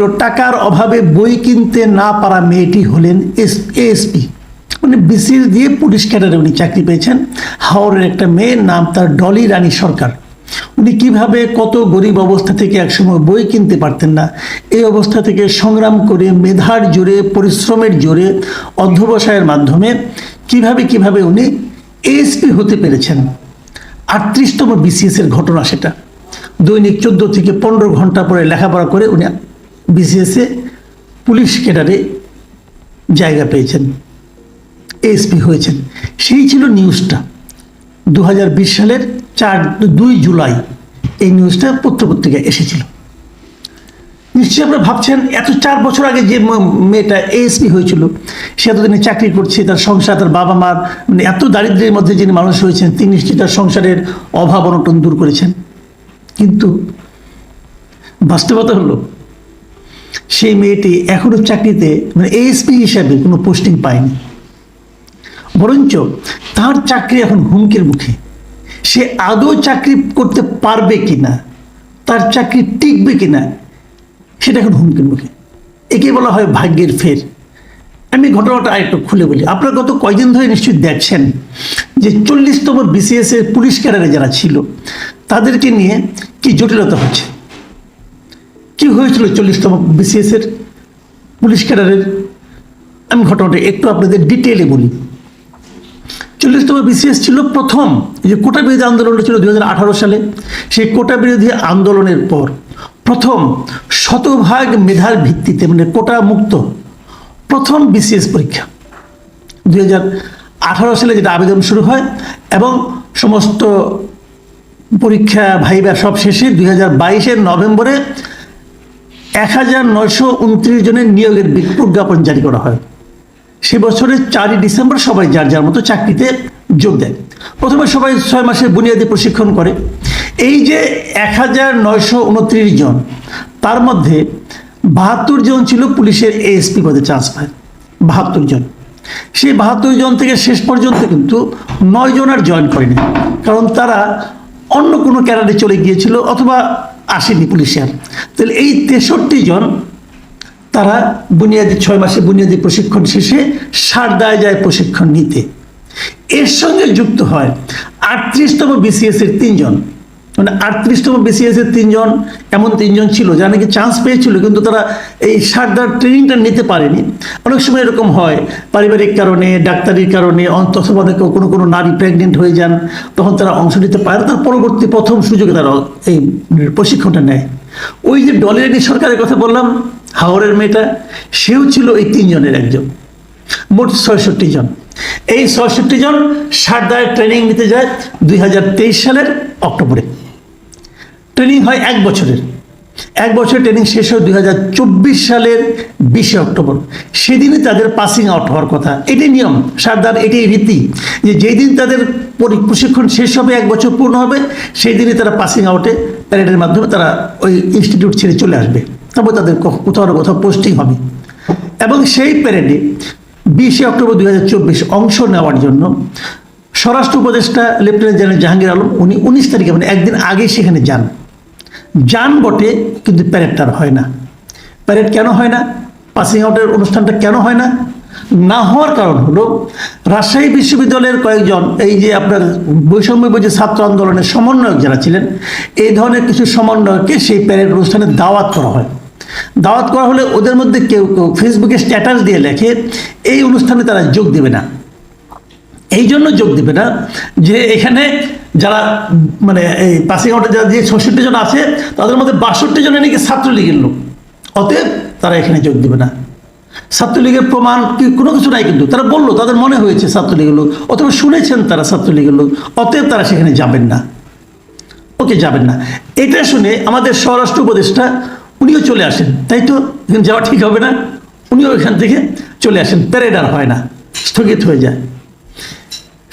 হলো টাকার অভাবে বই কিনতে না পারা মেয়েটি হলেন এস, এএসপি। মানে বিসিএস দিয়ে পুলিশ ক্যাডারে উনি চাকরি পেয়েছেন। হাওড়ের একটা মেয়ের নাম তার ডলি রানী সরকার। উনি কীভাবে কত গরিব অবস্থা থেকে একসময় বই কিনতে পারতেন না, এই অবস্থা থেকে সংগ্রাম করে মেধার জোরে, পরিশ্রমের জোরে, অধ্যবসায়ের মাধ্যমে কীভাবে কীভাবে উনি এএসপি হতে পেরেছেন। আটত্রিশতম বিসিএস এর ঘটনা সেটা। দৈনিক চোদ্দ থেকে পনেরো ঘণ্টা পরে লেখাপড়া করে উনি বিসিএস পুলিশ ক্যাডারে জায়গা পেয়েছেন এসপি হয়েছেন। সেই ছিল নিউজটা। দু হাজার বিশ সালের চার, দুই জুলাই এই নিউজটা পত্রপত্রিকায় এসেছিল। নিশ্চয়ই আপনারা ভাবছেন, এত চার বছর আগে যে মেয়েটা এএসপি হয়েছিল, সে এতদিনে চাকরি করছে, তার সংসার, তার বাবা মার মানে এত দারিদ্র্যের মধ্যে যিনি মানুষ হয়েছেন, তিনি নিশ্চয়ই তার সংসারের অভাব অনটন দূর করেছেন। কিন্তু বাস্তবতা হলো সেই মেয়েটি এখনও চাকরিতে মানে এএসপি হিসাবে কোনো পোস্টিং পায়নি। বরঞ্চ তার চাকরি এখন হুমকির মুখে। সে আদৌ চাকরি করতে পারবে কিনা, তার চাকরি টিকবে কিনা, সেটা এখন হুমকির মুখে। একে বলা হয় ভাগ্যের ফের। আমি ঘটনাটা আরেকটু খুলে বলি। আপনারা গত কয়দিন ধরে নিশ্চয়ই দেখছেন যে চল্লিশতম বিসিএস এর পুলিশ ক্যাডারে যারা ছিল, তাদেরকে নিয়ে কি জটিলতা হচ্ছে? কি হয়েছিল চল্লিশতম বিসিএস এর? পুলিশ ক্যাডারের। আমি ঘটনাটা একটু আপনাদের ডিটেলে বলি। চল্লিশতম বিসিএস ছিল প্রথম যে কোটা বিরোধী আন্দোলনটা ছিল দু হাজার আঠারো সালে। সেই কোটা বিরোধী আন্দোলনের পর প্রথম শতভাগ মেধার ভিত্তিতে মানে কোটা মুক্ত প্রথম বিসিএস পরীক্ষা। হাজার আঠারো সালে যেটা আবেদন শুরু হয় এবং সমস্ত পরীক্ষা, ভাইবা সব শেষে দুই হাজার বাইশের নভেম্বরে এক হাজার নয়শো উনত্রিশ জনের নিয়োগের বিজ্ঞাপন জারি করা হয়। সে বছরের চারই ডিসেম্বর সবাই যার যার মতো চাকরিতে যোগ দেয়। প্রথমে সবাই ছয় মাসের বুনিয়াদী প্রশিক্ষণ করে। এই যে এক হাজার নয়শো উনত্রিশ জন, তার মধ্যে বাহাত্তর জন ছিল পুলিশের এএসপি পদে চান্স পায় বাহাত্তর জন। সেই বাহাত্তর জন থেকে শেষ পর্যন্ত কিন্তু নয় জন আর জয়েন করেনি। কারণ তারা অন্য কোনো ক্যাডারে চলে গিয়েছিল অথবা আসেনি পুলিশে আর। তাহলে এই তেষট্টি জন, তারা বুনিয়াদি ছয় মাসে বুনিয়াদি প্রশিক্ষণ শেষে সারদায় যায় প্রশিক্ষণ নিতে। এর সঙ্গে যুক্ত হয় আটত্রিশতম বিসিএসের তিনজন। মানে আটত্রিশতম বিসিএস এর তিনজন, এমন তিনজন ছিল, যারা নাকি চান্স পেয়েছিল, কিন্তু তারা এই সারদার ট্রেনিংটা নিতে পারেনি। অনেক সময় এরকম হয়, পারিবারিক কারণে, ডাক্তারির কারণে অন্ত- অথবা কোনো কোনো নারী প্রেগনেন্ট হয়ে যান, তখন তারা অংশ নিতে পারে। তার পরবর্তী প্রথম সুযোগে তারা এই প্রশিক্ষণটা নেয়। ওই যে ডলের সরকারের কথা বললাম হাওড়ের মেয়েটা, সেও ছিল এই তিনজনের একজন, মোট ছয়ষট্টি জন। এই ছয়ষট্টি জন সারদায় ট্রেনিং নিতে যায় দুই হাজার তেইশ সালের অক্টোবরে। ট্রেনিং হয় এক বছরের। এক বছর ট্রেনিং শেষ হয় দুই হাজার চব্বিশ সালের বিশে অক্টোবর। সেদিনই তাদের পাসিং আউট হওয়ার কথা। এটাই নিয়ম, সারদার, এটাই রীতি যে যেই দিন তাদের প্রশিক্ষণ শেষ হবে, এক বছর পূর্ণ হবে সেই দিনই তারা পাসিং আউটে প্যারেডের মাধ্যমে তারা ওই ইনস্টিটিউট ছেড়ে চলে আসবে। তারপর তাদের কোথাও না কোথাও পোস্টিং হবে। এবং সেই প্যারেডে বিশে অক্টোবর দুই হাজার চব্বিশ অংশ নেওয়ার জন্য স্বরাষ্ট্র উপদেষ্টা লেফটেন্যান্ট জেনারেল জাহাঙ্গীর আলম, উনি উনিশ তারিখে মানে একদিন আগে সেখানে যান। যান বটে, কিন্তু প্যারেডটা হয় না। প্যারেড কেন হয় না? পাসিং আউটের অনুষ্ঠানটা কেন হয় না? না হওয়ার কারণ হলো, রাজশাহী বিশ্ববিদ্যালয়ের কয়েকজন, এই যে আপনার বৈষম্য যে ছাত্র আন্দোলনের সমন্বয়ক যারা ছিলেন, এই ধরনের কিছু সমন্বয়ককে সেই প্যারেড অনুষ্ঠানে দাওয়াত করা হয়। দাওয়াত করা হলে ওদের মধ্যে কেউ কেউ ফেসবুকে স্ট্যাটাস দিয়ে লেখে, এই অনুষ্ঠানে তারা যোগ দেবে না। এই জন্য যোগ দেবে না যে এখানে যারা মানে এই পাসিং আউটে যারা যে ছষট্টি জন আছে, তাদের মধ্যে বাষট্টি জনের নাকি ছাত্রলীগের লোক। অতএব তারা এখানে যোগ দেবে না। ছাত্রলীগের প্রমাণ কি কোনো কিছু নাই কিন্তু। তারা বলল, তাদের মনে হয়েছে ছাত্রলীগের লোক। অথবা শুনেছেন তারা ছাত্রলীগের লোক। অতএব তারা সেখানে যাবেন না। ওকে, যাবেন না। এটা শুনে আমাদের স্বরাষ্ট্র উপদেষ্টা, উনিও চলে আসেন। তাই তো? যাওয়া ঠিক হবে না। উনিও এখান থেকে চলে আসেন। প্যারেড আর হয় না। স্থগিত হয়ে যায়।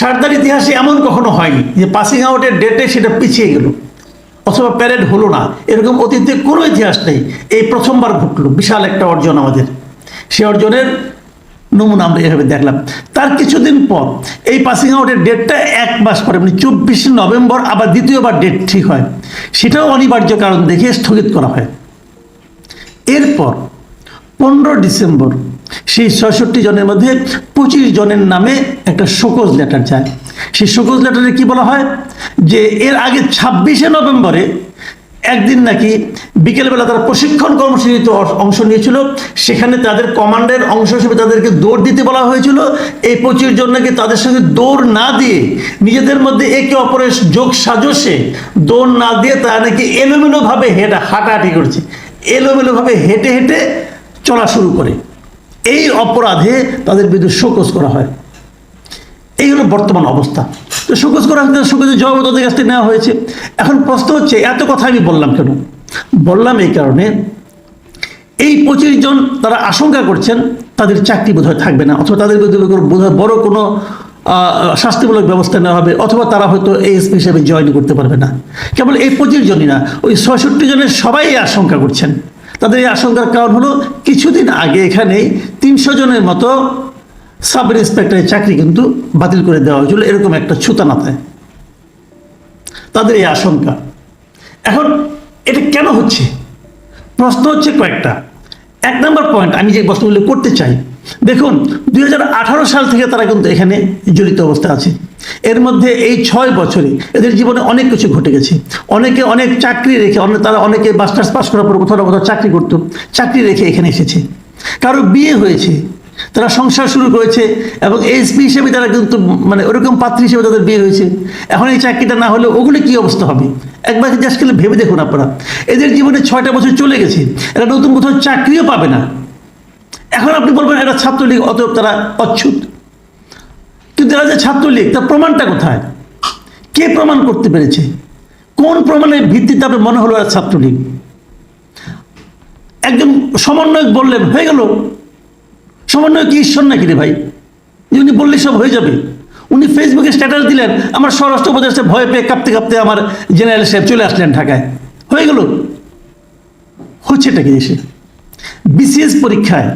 সারদার ইতিহাসে এমন কখনো হয়নি যে পাসিং আউটের ডেটে সেটা পিছিয়ে গেল। অথবা প্যারেড হলো না। এরকম অতীতে কোনো ইতিহাস নেই। এই প্রথমবার ঘটলো। বিশাল একটা অর্জন আমাদের। সে অর্জনের নমুনা আমরা এভাবে দেখলাম। তার কিছুদিন পর এই পাসিং আউটের ডেটটা এক মাস পরে মানে চব্বিশে নভেম্বর আবার দ্বিতীয়বার ডেট ঠিক হয়। সেটাও অনিবার্য কারণ দেখে স্থগিত করা হয়। এরপর পনেরো ডিসেম্বর সেই ছয়ষট্টি জনের মধ্যে পঁচিশ জনের নামে একটা শোকজ লেটার যায় সেই শোকজ লেটারে কি বলা হয়? যে এর আগে ছাব্বিশে নভেম্বরে একদিন নাকি বিকেলবেলা তারা প্রশিক্ষণ কর্মসূচিতে অংশ নিয়েছিল। সেখানে তাদের কমান্ডের অংশ হিসেবে তাদেরকে দৌড় দিতে বলা হয়েছিল। এই পঁচিশ জন নাকি তাদের সঙ্গে দৌড় না দিয়ে নিজেদের মধ্যে একে অপরের যোগ সাজসে দৌড় না দিয়ে তারা নাকি এলোমেলোভাবে হেঁটে হাঁটাহাঁটি করছে। এলোমেলোভাবে হেঁটে হেঁটে চলা শুরু করে। এই অপরাধে তাদের বিরুদ্ধে শোকজ করা হয়। এই হলো বর্তমান অবস্থা। তো শোকজ করা হচ্ছে শোকজের জবাব তাদের কাছ থেকে নেওয়া হয়েছে। এখন প্রশ্ন হচ্ছে, এত কথা আমি বললাম কেন? বললাম এই কারণে, এই পঁচিশ জন তারা আশঙ্কা করছেন, তাদের চাকরি বোধহয় থাকবে না, অথবা তাদের বিরুদ্ধে বোধহয় বড় কোনো শাস্তিমূলক ব্যবস্থা নেওয়া হবে, অথবা তারা হয়তো এএসপি হিসেবে জয়েন করতে পারবে না। কেবল এই পঁচিশ জনই না, ওই ছয়ষট্টি জনের সবাই আশঙ্কা করছেন। তাদের এই আশঙ্কার কারণ হলো কিছুদিন আগে এখানে তিনশো জনের মতো সাব ইন্সপেক্টরের চাকরি কিন্তু বাতিল করে দেওয়া হয়েছিল, এরকম একটা ছুতানাথায়। তাদের এই আশঙ্কা। এখন এটা কেন হচ্ছে? প্রশ্ন হচ্ছে কয়েকটা। এক নম্বর পয়েন্ট আমি যে প্রশ্নগুলো করতে চাই দেখুন, দুই হাজার আঠারো সাল থেকে তারা কিন্তু এখানে জড়িত অবস্থা আছে। এর মধ্যে এই ছয় বছরে এদের জীবনে অনেক কিছু ঘটে গেছে। অনেকে অনেক চাকরি রেখে অনেক তারা অনেকে মাস্টার্স পাস করার পর কোথাও না কোথাও চাকরি করতো, চাকরি রেখে এখানে এসেছে। কারও বিয়ে হয়েছে, তারা সংসার শুরু করেছে এবং এসপি হিসেবে তারা কিন্তু মানে ওরকম পাত্রী হিসেবে তাদের বিয়ে হয়েছে। এখন এই চাকরিটা না হলে ওগুলো কি অবস্থা হবে? একবার জাস্ট খেলে ভেবে দেখুন আপনারা। এদের জীবনে ছয়টা বছর চলে গেছে, এরা নতুন কোথাও চাকরিও পাবে না। এখন আপনি বলবেন এটা ছাত্রলীগ, অতএব তারা অচ্ছুত কিন্তু এরা যে ছাত্রলীগ, তার প্রমাণটা কোথায়? কে প্রমাণ করতে পেরেছে? কোন প্রমাণের ভিত্তিতে আপনার মনে হলো এরা ছাত্রলীগ? একজন সমন্বয়ক বললেন, হয়ে গেল। সমন্বয় কি ঈশ্বর নাকি রে ভাই? উনি বললে, সব হয়ে যাবে। উনি ফেসবুকে স্ট্যাটাস দিলেন, আমার স্বরাষ্ট্র উপদেষ্টা ভয় পেয়ে কাঁপতে কাঁপতে আমার জেনারেল সাহেব চলে আসলেন ঢাকায়। হয়ে গেল? হচ্ছেটা কি দেশে? বিসিএস পরীক্ষায়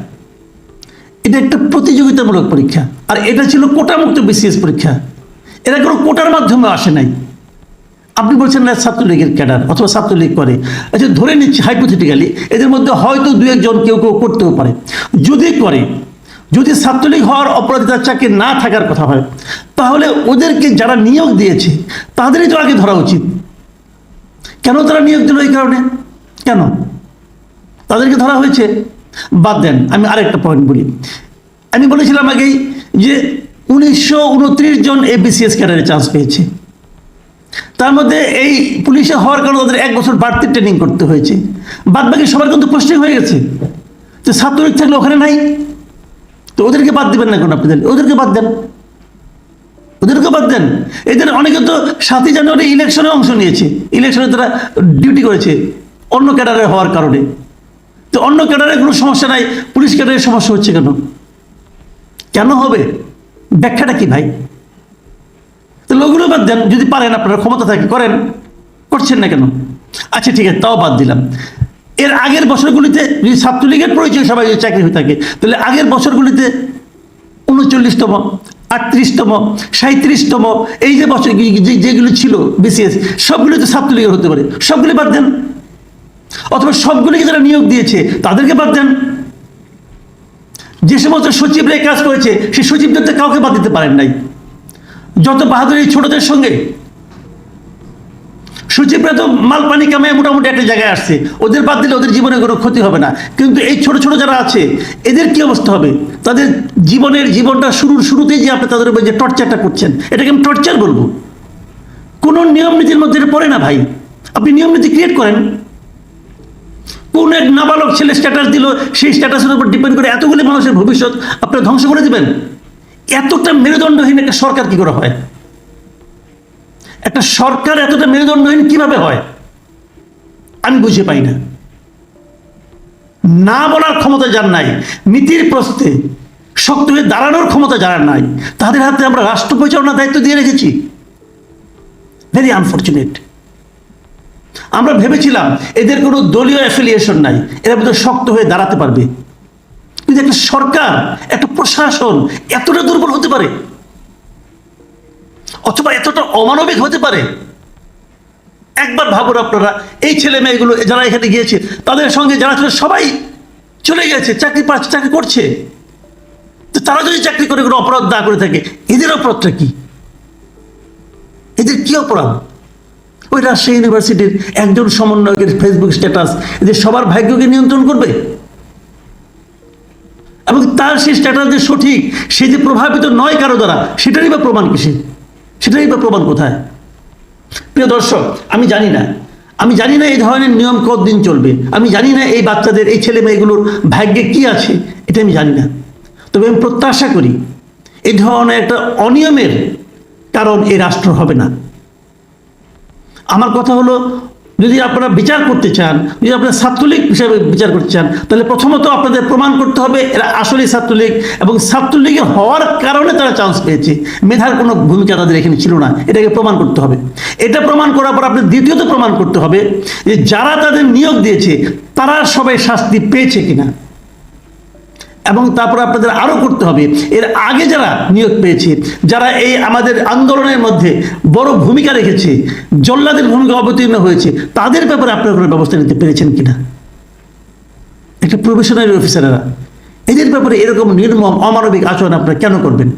এটা একটা প্রতিযোগিতামূলক পরীক্ষা। আর এটা ছিল কোটামুক্ত বিসিএস পরীক্ষা। এরা কোনো কোটার মাধ্যমে আসে নাই। আপনি বলছেন না, ছাত্রলীগের ক্যাডার অথবা ছাত্রলীগ করে। আচ্ছা ধরে নিচ্ছি হাইপোথেটিক্যালি এদের মধ্যে হয়তো দু একজন কেউ কেউ করতেও পারে। যদি করে, যদি ছাত্রলীগ হওয়ার অপরাধিতার চাকরি না থাকার কথা হয়, তাহলে ওদেরকে যারা নিয়োগ দিয়েছে, তাদেরই তো আগে ধরা উচিত। কেন তারা নিয়োগ দিল এই কারণে? কেন? তাদেরকে ধরা হয়েছে? বাদ দেন, আমি আরেকটা পয়েন্ট বলি। আমি বলেছিলাম আগেই যে উনিশশো উনত্রিশ জন এবিসিএস ক্যাডারে চান্স পেয়েছে। তার মধ্যে এই পুলিশে হওয়ার কারণে তাদের এক বছর বাড়তি ট্রেনিং করতে হয়েছে। বাদ বাকি সবার কিন্তু পোস্টিং হয়ে গেছে তো ছাত্রলীগ থাকলে ওখানে নাই। তো ওদেরকে বাদ দিবেন না কেন আপনাদের ওদেরকে বাদ দেন। ওদেরকে বাদ দেন। এদের অনেকে তো সাতই জানুয়ারি ইলেকশনে অংশ নিয়েছে। ইলেকশনে তারা ডিউটি করেছে অন্য ক্যাডারে হওয়ার কারণে। তো অন্য ক্যাডারে কোনো সমস্যা নাই, পুলিশ ক্যাডারের সমস্যা হচ্ছে কেন? কেন হবে? ব্যাখ্যাটা কি ভাই? তো লোকগুলো বাদ দেন, যদি পারেন আপনারা ক্ষমতা থাকে, করেন। করছেন না কেন? আচ্ছা ঠিক আছে, তাও বাদ দিলাম। এর আগের বছরগুলিতে যদি ছাত্রলীগের পরিচয় সবাই যদি চাকরি হয়ে থাকে, তাহলে আগের বছরগুলিতে উনচল্লিশতম, আটত্রিশতম সাঁত্রিশতম এই যে বছর যেগুলো ছিল, বিসিএস, সবগুলো তো ছাত্রলীগের হতে পারে। সবগুলি বাদ দেন। অথবা সবগুলিকে যারা নিয়োগ দিয়েছে, তাদেরকে বাদ দেন। যে সমস্ত সচিবরা কাজ করেছে, সেই সচিবদের তো কাউকে বাদ দিতে পারেন নাই। যত বাহাদুর এই ছোটদের সঙ্গে, সচিবরা তো মাল পানি কামায় মোটামুটি একটা জায়গায় আসছে। ওদের বাদ দিলে ওদের জীবনে কোনো ক্ষতি হবে না। কিন্তু এই ছোট ছোট যারা আছে, এদের কি অবস্থা হবে? তাদের জীবনের জীবনটা শুরুর শুরুতেই যে আপনি তাদের উপর যে টর্চারটা করছেন, এটাকে আমি টর্চার বলব। কোনো নিয়ম নীতির মধ্যে পড়ে না ভাই। আপনি নিয়ম নীতি ক্রিয়েট করেন। কোন এক নাবালক ছেলে স্ট্যাটাস দিল, সেই স্ট্যাটাসের উপর ডিপেন্ড করে এতগুলি মানুষের ভবিষ্যৎ আপনারা ধ্বংস করে দিবেন। এতটা মেরুদণ্ডহীন একটা সরকার কি করে হয়? একটা সরকার এতটা মেরুদণ্ডহীন কীভাবে হয়? আমি বুঝে পাই না। না বলার ক্ষমতা যার নাই, নীতির প্রশ্নে শক্ত হয়ে দাঁড়ানোর ক্ষমতা যারা নাই, তাদের হাতে আমরা রাষ্ট্র পরিচালনার দায়িত্ব দিয়ে রেখেছি। ভেরি আনফর্চুনেট আমরা ভেবেছিলাম এদের কোনো দলীয় অ্যাফিলিয়েশন নাই। এরা বোধহয় শক্ত হয়ে দাঁড়াতে পারবে। কিন্তু একটা সরকার, একটা প্রশাসন এতটা দুর্বল হতে পারে? অথবা এতটা অমানবিক হতে পারে? একবার ভাবুন আপনারা, এই ছেলে মেয়েগুলো যারা এখানে গিয়েছে, তাদের সঙ্গে যারা ছিল, সবাই চলে গেছে, চাকরি পাচ্ছে চাকরি করছে। তো তারা যদি চাকরি করে কোনো অপরাধ না করে থাকে, এদের অপরাধটা কি? এদের কি অপরাধ? ওই রাজশাহী ইউনিভার্সিটির একজন সমন্বয়কের ফেসবুক স্ট্যাটাস এদের সবার ভাগ্যকে নিয়ন্ত্রণ করবে? এবং তার সেই স্ট্যাটাস যে সঠিক, সে যে প্রভাবিত নয় কারও দ্বারা, সেটারই বা প্রমাণ কিসে? সেটারই বা প্রমাণ কোথায়? প্রিয় দর্শক, আমি জানি না। আমি জানি না এই ধরনের নিয়ম কতদিন চলবে। আমি জানি না এই বাচ্চাদের, এই ছেলে মেয়েগুলোর ভাগ্যে কি আছে, এটা আমি জানি না। তবে আমি প্রত্যাশা করি এই ধরনের একটা অনিয়মের কারণ এই রাষ্ট্র হবে না। আমার কথা হলো, যদি আপনারা বিচার করতে চান, যদি আপনারা ছাত্রলীগ হিসাবে বিচার করতে চান, তাহলে প্রথমত আপনাদের প্রমাণ করতে হবে এরা আসলেই ছাত্রলীগ এবং ছাত্রলীগে হওয়ার কারণে তারা চান্স পেয়েছে। মেধার কোনো ভূমিকা তাদের এখানে ছিল না, এটাকে প্রমাণ করতে হবে। এটা প্রমাণ করার পর আপনার দ্বিতীয়ত প্রমাণ করতে হবে যে যারা তাদের নিয়োগ দিয়েছে, তারা সবাই শাস্তি পেয়েছে কিনা। এবং তারপর আপনাদের আরও করতে হবে। এর আগে যারা নিয়োগ পেয়েছে, যারা এই আমাদের আন্দোলনের মধ্যে বড় ভূমিকা রেখেছে, জল্লাদের ভূমিকা অবতীর্ণ হয়েছে, তাদের ব্যাপারে আপনারা কোনো ব্যবস্থা নিতে পেরেছেন কিনা? একটা প্রফেশনারি অফিসাররা, এদের ব্যাপারে এরকম নির্মম, অমানবিক আচরণ আপনারা কেন করবেন?